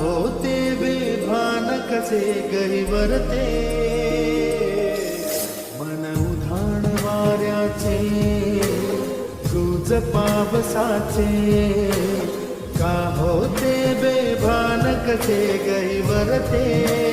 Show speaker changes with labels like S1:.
S1: होते बेभान कसे गहिवरते। मन उधाण वाऱ्याचे सूज पावसाचे का होते बेभान कसे गहिवरते?